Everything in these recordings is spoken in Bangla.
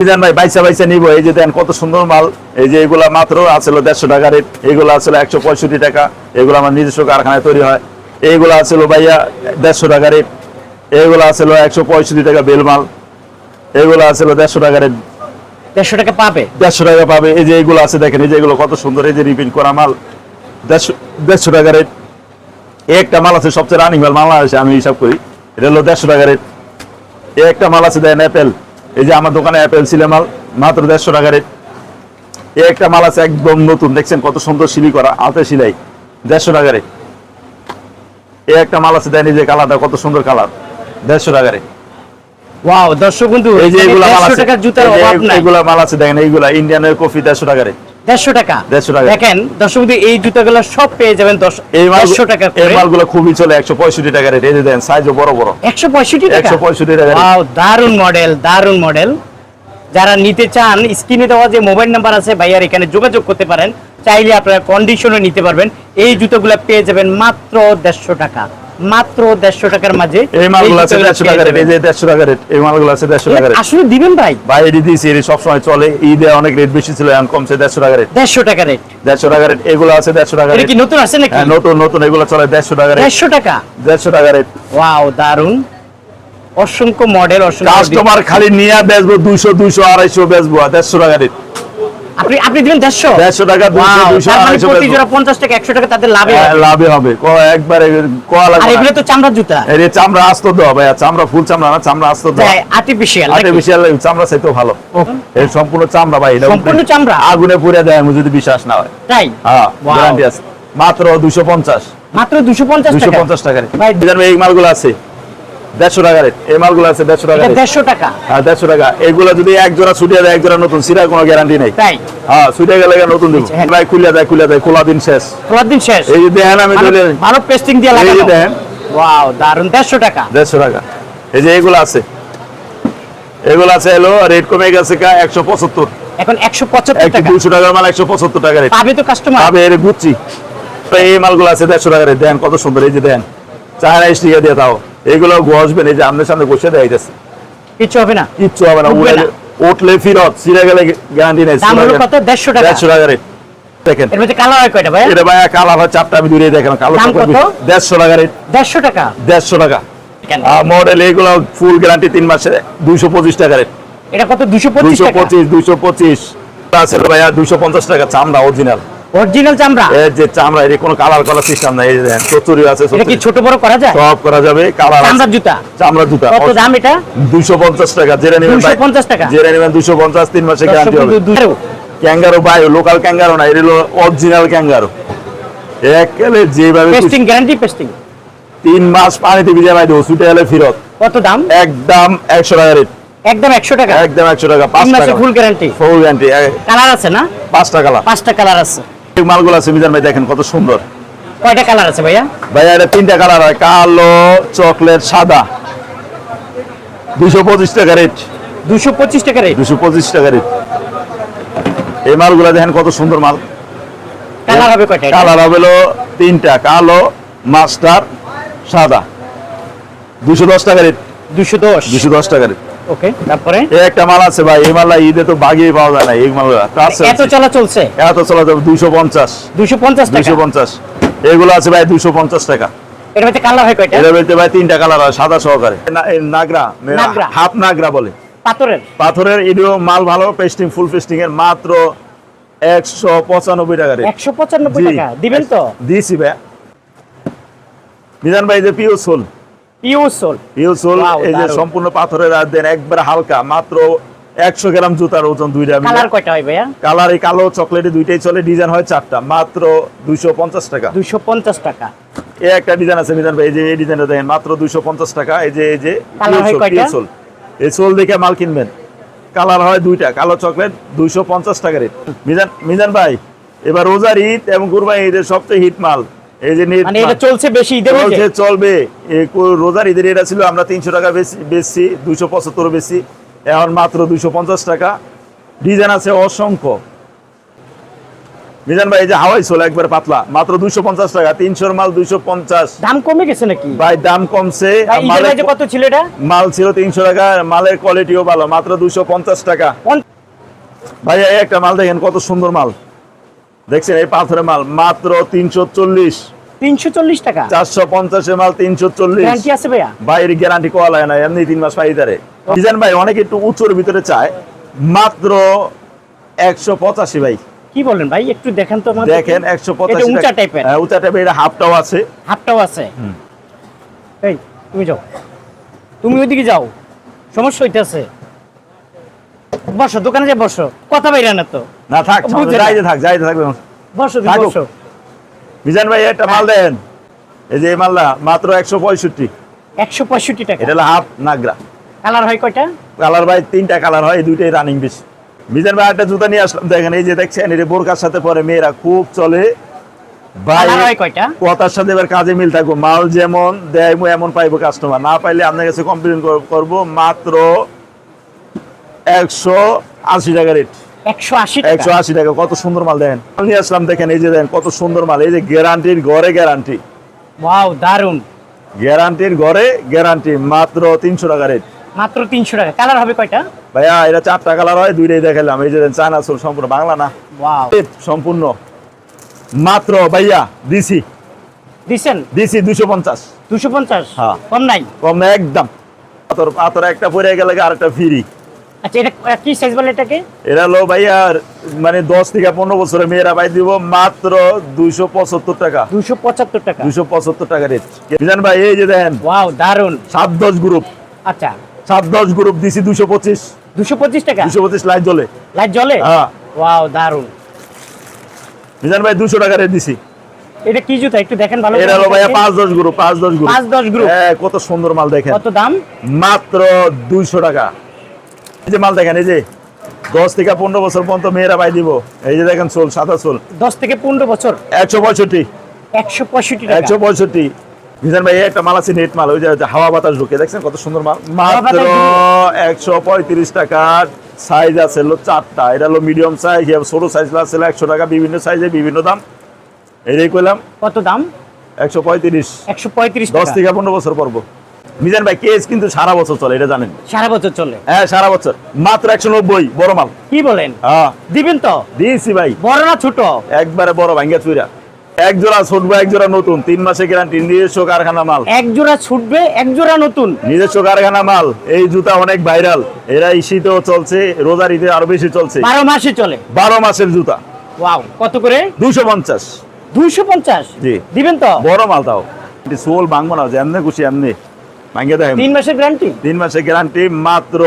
মিজান ভাই বাইসা বাইসা নিবো। এই যে দেন কত সুন্দর মাল। এই যে এগুলা মাত্র দেড়শো টাকা রেট। এগুলো আছিল একশো পঁয়ষট্টি টাকা। এগুলো আমার নিজস্ব কারখানায় তৈরি হয়। এইগুলো ভাইয়া দেড়শো টাকা রেট। একশো পঁয়ষট্টি টাকা বেল মাল। এগুলো দেড়শো টাকা রেট। দেড়শো টাকা পাবে? দেড়শো টাকা পাবে। এই যে এগুলো আছে দেখেন এই যে এগুলো কত সুন্দর এই যে রিপিন করা মাল। দেড়শো দেড়শো টাকা রেট। একটা মাল আছে সবচেয়ে রানিং মাল মাল আছে আমি হিসাব করি। এটা হলো দেড়শো টাকা রেট। একটা মাল আছে দেন অ্যাপেল এই যে আমার দোকানে অ্যাপেল ছিল মাল মাত্র দেড়শো টাকা রেট এই একটা মাল আছে একদম নতুন দেখছেন কত সুন্দর সিলি করা হাতে সিলাই দেড়শো টাকা রেট এই একটা মাল আছে দেয়নি এই যে কালারটা কত সুন্দর কালার দেড়শো টাকা রেট ওয়াও দর্শক বন্ধু এই যে এগুলা মাল আছে জুতার অভাব নাই। এগুলা মাল আছে দেখেন এইগুলা ইন্ডিয়ানের কফি দেড়শো টাকা রেট দেড়শো টাকা। 150 টাকা। দেখেন দর্শক এই জুতাগুলো সব পেয়ে যাবেন দশ এই মাল দেড়শো টাকা এই মালগুলো খুবই চলে একশো পঁয়ষট্টি টাকা রেট এই দেন সাইজও বড় বড়। একশো পঁয়ষট্টি টাকা? একশো পঁয়ষট্টি টাকা দারুণ মডেল দারুণ মডেল যারা নিতে চান স্ক্রিনে দেওয়া যে মোবাইল নাম্বার আছে ভাইয়ার এখানে যোগাযোগ করতে পারেন। চাইলে আপনারা কন্ডিশনে নিতে পারবেন। এই জুতোগুলো পেয়ে যাবেন মাত্র দেড়শো টাকা। মাত্র দেড়শো টাকার মাঝে এই মালগুলো আছে দেড়শো টাকা রেট এই যে দেড়শো টাকা রেট এই মালগুলো আছে দেড়শো টাকা রেট আসলে দিবেন ভাই ভাই এটি দিয়েছি এটি সবসময় চলে ঈদে অনেক রেট বেশি ছিল এখন কমছে দেড়শো টাকা রেট দেড়শো টাকা রেট দেড়শো টাকা রেট এগুলো আছে দেড়শো টাকা রেট কি নতুন আছে নাকি হ্যাঁ নতুন নতুন এগুলো চলে দেড়শো টাকা রেট দেড়শো টাকা দেড়শো টাকা রেট ওয়াও দারুণ অসংখ্য মডেল অসংখ্য কাস্টমার খালি নিয়ে বেচবো দুইশো দুইশো আড়াইশো বেচবো দেড়শো টাকা রেট আপনি আপনি দিবেন দেড়শো? দেড়শো টাকা দুইশো Wow, দুইশো তার মানে আড়াইশো প্রতি জোড়া পঞ্চাশ টাকা একশো টাকা তাদের লাভে হ্যাঁ, হবে। লাভে হবে। ক- একবারে কোয়া আর লাগবে এগুলো তো চামড়া জুতা। এর চামড়া আস্ত চামড়া ফুল চামড়া না চামড়া আস্ত আর্টিফিশিয়াল আর্টিফিশিয়াল চামড়া চাইতেও ভালো। এই সম্পূর্ণ চামড়া ভাই এটা সম্পূর্ণ চামড়া? আগুনে পুড়ে দেয় আমি যদি বিশ্বাস না হয়। তাই? হ্যাঁ গ্যারান্টি আছে। মাত্র দুশো পঞ্চাশ। মাত্র দুশো পঞ্চাশ দুশো টাকা? পঞ্চাশ টাকা ভাই বিধান ভাই এই মালগুলো আছে। দেড়শো টাকা রেট। এই মালগুলো আছে দেড়শো টাকা দেড়শো টাকা। হ্যাঁ দেড়শো টাকা। এগুলো যদি এক জোড়া ছুটিয়ে দেয় এক জোড়া নতুন সিরার কোনো গ্যারান্টি নেই। তাই? হ্যাঁ ছুটে গেলে নতুন দেবো। হ্যাঁ। ভাই খুলে দেয় খুলে দেয় খোলা দিন শেষ। খোলার দিন শেষ। এই যে দেখেন আমি ভালো- পেস্টিং দিয়ে এই দেখেন ওয়াও দারুণ দেড়শো টাকা। দেড়শো টাকা। এই যে এগুলো আছে। এগুলো আছে এলো রেট কমে গেছে কা একশো পঁচাত্তর। এখন একশো পঁচাত্তর একশো টাকা। দুশো টাকার মাল একশো পঁচাত্তর টাকা রেট পাবে তো কাস্টমার পাবে এর গুচ্ছি। তো এই মালগুলো আছে দেড়শো টাকা রেট দেন কত সুন্দর এই যে দেন। স্টিকার দিয়ে তাও এগুলো ঘষবেন এই যে আপনার সামনে বসে দেয় কিছু হবে না। কিচ্ছু হবে না উড়ে উঠলে ফিরত ছিঁড়ে গেলে গ্যারান্টি নেই দাম হলো কত? দেড়শো টাকা। দেড়শো টাকা রেট। দেখেন। এর মধ্যে কালার হয় কয়টা ভাই এটা ভাই কালা হয় চারটা আমি দূরে দেখেন কালো দাম কত? টাকা রেট। মডেল এগুলো ফুল গ্যারান্টি মাসে রেট। এটা কত? ভাইয়া টাকা চামড়া অরিজিনাল অরিজিনাল চামড়া? এর যে চামড়া এর কোনো কালার সিস্টেম নাই এই দেখেন চতুরি আছে এটা কি ছোট বড় করা যায়? সব করা যাবে কালার জুতা? চামড়া জুতা। কত দাম এটা? দুইশো পঞ্চাশ টাকা জেনে নেবেন 250 টাকা? জেনে নেবেন দুইশো পঞ্চাশ তিন মাসে গ্যারান্টি হবে। ক্যাঙ্গারো ভাই লোকাল ক্যাঙ্গারো না হলো অরিজিনাল ক্যাঙ্গারো। একেবারে যেভাবে পেস্টিং গ্যারান্টি পেস্টিং তিন মাস পানিতে ভিজে ভাই দেবো ছুটে গেলে ফিরত। কত দাম? একদম একশো টাকা রেট একদম একশো টাকা। একদম একশো টাকা পাঁচ তিন টাকা full guarantee full guarantee colour আছে না? পাঁচটা কালার পাঁচটা কালার আছে। এই মালগুলো আছে মিজান ভাই দেখেন কত সুন্দর। কয়টা কালার আছে ভাইয়া? ভাইয়া এটা তিনটা কালার হয় কালো চকলেট সাদা। দুশো পঁচিশ টাকা রেট। দুশো পঁচিশ টাকা রেট? দুশো পঁচিশ টাকা রেট। এই মালগুলো দেখেন কত সুন্দর মাল। কালার হবে কয়টা কালার হবে হলো তিনটা কালো মাস্টার সাদা। দুশো দশ টাকা রেট। দুশো দশ। দুশো দশ টাকা রেট। ওকে তারপরে? এই একটা মাল আছে ভাই এই ঈদে তো বাগিয়ে পাওয়া যায় না এই এত চলা চলছে? এত চলা টাকা? এগুলো আছে ভাই দুশো পঞ্চাশ টাকা। এর মধ্যে কালার হয় কয়টা? এটা বলতে ভাই তিনটা কালার হয় সাদা সহকারে। নাগরা। হাফ নাগরা বলে। পাথরের? পাথরের এডিও মাল ভালো পেস্টিং ফুল পেস্টিং এর মাত্র একশো পঁচানব্বই টাকা রেট একশো পঁচানব্বই জি। টাকা দিবেন তো? দিয়েছি ভাই। মিজান ভাই যে pure sole. Pure sole pure sole Wow, এই যে সম্পূর্ণ পাথরের আর দেন একবার হালকা মাত্র একশো গ্রাম জুতার ওজন দুইটা কালার কয়টা হয় ভাইয়া? কালার এই কালো চকলেটে দুইটাই চলে ডিজাইন হয় চারটা মাত্র দুইশো পঞ্চাশ টাকা। দুশো পঞ্চাশ টাকা। এই একটা ডিজাইন আছে মিজান ভাই এই যে এই ডিজাইনটা দেখেন মাত্র দুইশো পঞ্চাশ টাকা এই যে এই যে কালার হয় পিওর সোল, কয়টা? Pure sole. এই সোল দেখে মাল কিনবেন। কালার হয় দুইটা কালো চকলেট দুইশো পঞ্চাশ টাকা রেট। মিজান মিজান ভাই এবার রোজার ঈদ এবং কুরবানি ঈদের সবচেয়ে হিট মাল। এই যে মানে এটা চলছে বেশি ঈদের চলছে চলবে। রোজার ঈদের এটা ছিল আমরা তিনশো টাকা বেশি বেশি দুইশো পঁচাত্তর বেশি। এখন মাত্র দুইশো পঞ্চাশ টাকা। ডিজাইন আছে অসংখ্য। মিজান ভাই এই যে হাওয়াই একবার পাতলা। মাত্র পঞ্চাশ টাকা তিনশোর মাল দুইশো পঞ্চাশ। দাম কমে গেছে নাকি? ভাই দাম কমছে। কত ছিল এটা? মাল ছিল তিনশো টাকা মালের কোয়ালিটিও ভালো মাত্র দুইশো পঞ্চাশ টাকা। পঞ্চ- ভাই একটা মাল দেখেন কত সুন্দর মাল। দেখছেন এই পাথরের মাল মাত্র তিনশো চল্লিশ। তিনশো চল্লিশ টাকা? চারশো পঞ্চাশের মাল তিনশো চল্লিশ। আছে ভাইয়া? বাইরে গ্যারান্টি কোয়া লাগে না এমনি তিন মাস পাইতারে ডিজাইন ভাই অনেকে একটু উচ্চর ভিতরে চায়। মাত্র একশো পঁচাশি ভাই। কি বলেন ভাই? একটু দেখেন তো দেখেন একশো পঁচাশি উঁচা টাইপের হ্যাঁ উঁচা টাইপের এটা হাফটাও আছে। হাফটাও আছে? এই তুমি যাও। তুমি ওইদিকে যাও। সমস্যা হইতেছে। বসো দোকানে যে বসো কথা বাইরে না তো। না থাক যাইতে থাক যাইতে থাকবে বসো। বসো মিজান ভাই একটা মাল দেন। এই যে এই মালটা মাত্র একশো পঁয়ষট্টি। একশো পঁয়ষট্টি টাকা। এটা হলো হাফ নাগরা। কালার হয় কয়টা? কালার ভাই তিনটা কালার হয় দুইটাই রানিং বেশি মিজান ভাই একটা জুতা নিয়ে আসলাম দেখেন এই যে দেখছেন এটা বোরকার সাথে পরে মেয়েরা খুব চলে। ভাই কথার সাথে এবার কাজে মিল থাকব মাল যেমন দেয় এমন পাইবো কাস্টমার না পাইলে আপনার কাছে কমপ্লেন করব মাত্র একশো আশি টাকা রেট একশো আশি একশো টাকা আশি টাকা কত সুন্দর মাল দেখেন। নিয়ে আসলাম দেখেন এই যে দেখেন কত সুন্দর মাল। এই যে গ্যারান্টির ঘরে গ্যারান্টি ওয়াও দারুণ গ্যারান্টির ঘরে গ্যারান্টি মাত্র তিনশো টাকা রেট মাত্র তিনশো টাকা। কালার হবে কয়টা? ভাইয়া এটা চারটা কালার হয় দুইটাই দেখালাম এই যে চায়না সোল সম্পূর্ণ বাংলা না। সম্পূর্ণ। মাত্র ভাইয়া দিছি। দিছেন? দিছি দুশো পঞ্চাশ। দুশো পঞ্চাশ? হ্যাঁ। কম নাই? কম না একদম। পাথর পাথর একটা পরে গেলে আরেকটা ফ্রি আচ্ছা এটা কি সাইজ বলে এটাকে? মানে দশ থেকে পনেরো বছরের মেয়েরা ভাই দিব মাত্র দুইশো পঁচাত্তর টাকা। দুশো পঁচাত্তর টাকা। দুইশো পঁচাত্তর টাকা রেট মিজান ভাই এই যে দেখেন ওয়াও দারুণ সাত দশ গ্রুপ আচ্ছা। গ্রুপ দিছি টাকা? লাইট জ্বলে। লাইট জ্বলে? হ্যাঁ। ওয়াও দারুণ মিজান ভাই দুশো টাকা রেট দিছি। এটা কি জুতা? একটু দেখেন ভালো এটা হলো ভাইয়া দেখেন। পাঁচ দশ গ্রুপ পাঁচ দশ গ্রুপ পাঁচ দশ গ্রুপ হ্যাঁ কত সুন্দর মাল দেখেন। কত দাম? মাত্র দুইশো টাকা। এই যে মাল দেখেন এই যে দশ থেকে পনেরো বছর পর্যন্ত মেয়েরা পাই দিব। এই যে দেখেন সোল সাদা সোল দশ থেকে পনেরো বছর? একশো পঁয়ষট্টি। একশো পঁয়ষট্টি একশো পঁয়ষট্টি। মিজান ভাই একটা মাল আছে নেট মাল ওই যে হাওয়া বাতাস ঢুকে দেখছেন কত সুন্দর মাল? মাত্র একশো পঁয়ত্রিশ টাকার সাইজ আছে হলো চারটা। এটা হলো মিডিয়াম সাইজ ছোট সাইজ আছে একশো টাকা। বিভিন্ন সাইজে বিভিন্ন দাম। এটাই কইলাম কত দাম? একশো পঁয়ত্রিশ। একশো পঁয়ত্রিশ দশ থেকে পনেরো বছর পর্ব। মিজান ভাই কেস কিন্তু সারা বছর চলে এটা জানেন। সারা বছর চলে? হ্যাঁ সারা বছর। মাত্র একশো নব্বই বড় মাল। কি বলেন? হ্যাঁ। দিবেন তো? দিয়েছি ভাই। বড় না ছোট? একবারে বড় ভাঙ্গা চুইরা। এক জোড়া ছুটবো এক জোড়া নতুন। তিন মাসে গ্যারান্টি নিজস্ব কারখানা মাল। এক জোড়া ছুটবে এক জোড়া নতুন? নিজস্ব কারখানা মাল। এই জুতা অনেক ভাইরাল এরা শীতেও চলছে রোজার ঈদে আরও বেশি চলছে। বারো মাসে চলে? বারো মাসের জুতা। ওয়াও কত করে? দুশো পঞ্চাশ। দুইশো পঞ্চাশ? জি। দিবেন তো? বড় মাল তাও। সোল ভাঙবো না খুশি এমনি। ভাঙ্গে দেয়। তিন মাসের গ্যারান্টি তিন মাসের গ্যারান্টি মাত্র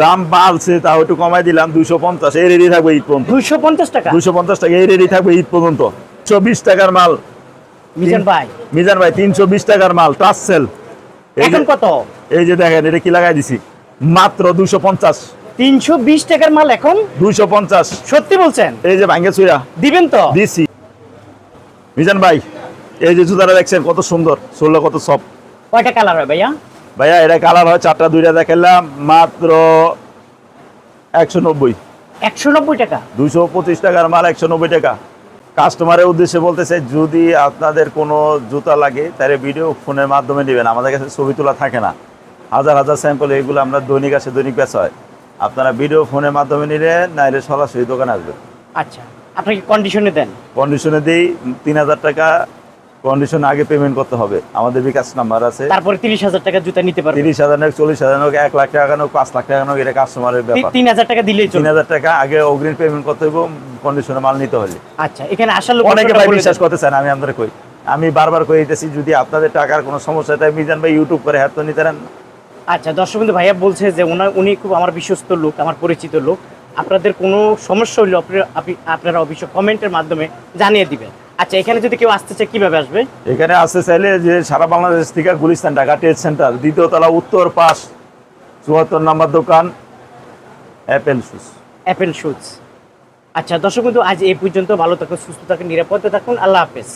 দাম বাড়ছে তাও একটু কমাই দিলাম দুশো পঞ্চাশ এই রেডি থাকবে ঈদ পর্যন্ত। দুইশো পঞ্চাশ টাকা? দুশো পঞ্চাশ টাকা এই রেডি থাকবে ঈদ পর্যন্ত। চব্বিশ টাকার মাল। মিজান ভাই। মিজান ভাই তিনশো বিশ টাকার মাল টাচ সেল। এখন কত? এই যে দেখেন এটা কি লাগাই দিছি? মাত্র দুশো পঞ্চাশ। তিনশো বিশ টাকার মাল এখন? দুইশো পঞ্চাশ। সত্যি বলছেন? এই যে ভাঙ্গে চুইরা দিবেন তো? দিছি। মিজান ভাই এই যে জুতাটা দেখছেন কত সুন্দর ষোলো কত সব কয়টা কালার হয় ভাইয়া? ভাইয়া এটা কালার হয় চারটা দুইটা দেখালাম মাত্র একশো নব্বই। একশো নব্বই টাকা? দুইশো পঁচিশ টাকার মাল একশো নব্বই টাকা। কাস্টমারের উদ্দেশ্যে বলতেছে যদি আপনাদের কোনো জুতা লাগে তাহলে ভিডিও ফোনের মাধ্যমে নেবেন। আমাদের কাছে ছবি তোলা থাকে না। হাজার হাজার স্যাম্পল এগুলো আমরা দৈনিক আসে দৈনিক বেচা হয়। আপনারা ভিডিও ফোনের মাধ্যমে নিলেন নাইলে সরাসরি দোকানে আসবেন। আচ্ছা। আপনি কন্ডিশনে দেন? কন্ডিশনে দিই তিন হাজার টাকা কন্ডিশন আগে পেমেন্ট করতে হবে। আমাদের বিকাশ নাম্বার আছে। তারপরে তিরিশ হাজার টাকা জুতা নিতে পারবেন তিরিশ হাজার হোক চল্লিশ হাজার হোক এক লাখ টাকা হোক পাঁচ লাখ টাকা হোক এটা কাস্টমারের ব্যাপার। তিন হাজার টাকা দিলেই তিন চলবে হাজার টাকা আগে অগ্রিম পেমেন্ট করতে হবে কন্ডিশনে মাল নিতে হলে। আচ্ছা এখানে আসার লোক অনেকে ভাই বিশ্বাস করতে চান আমি আপনাদের কই। আমি বারবার কই দিতেছি যদি আপনাদের টাকার কোনো সমস্যা থাকে মিজান ভাই ইউটিউব করে হ্যাঁ তো নিতে আচ্ছা দর্শক বন্ধু ভাইয়া বলছে যে ওনার উনি খুব আমার বিশ্বস্ত লোক আমার পরিচিত লোক। আপনাদের কোনো সমস্যা হলে আপনি- আপনি- আপনারা অবশ্য কমেন্টের মাধ্যমে জানিয়ে দিবেন। আচ্ছা এখানে যদি কেউ আসতে চায় কীভাবে আসবে? এখানে আসতে চাইলে যে সারা বাংলাদেশ থেকে গুলিস্তান ঢাকা ট্রেড সেন্টার দ্বিতীয় তলা উত্তর পাশ চুয়াত্তর নাম্বার দোকান অ্যাপেল শুজ। Apple shoes. আচ্ছা দর্শক বন্ধু আজ এই পর্যন্ত ভালো থাকুন সুস্থ থাকুন নিরাপদে থাকুন আল্লাহ হাফেজ।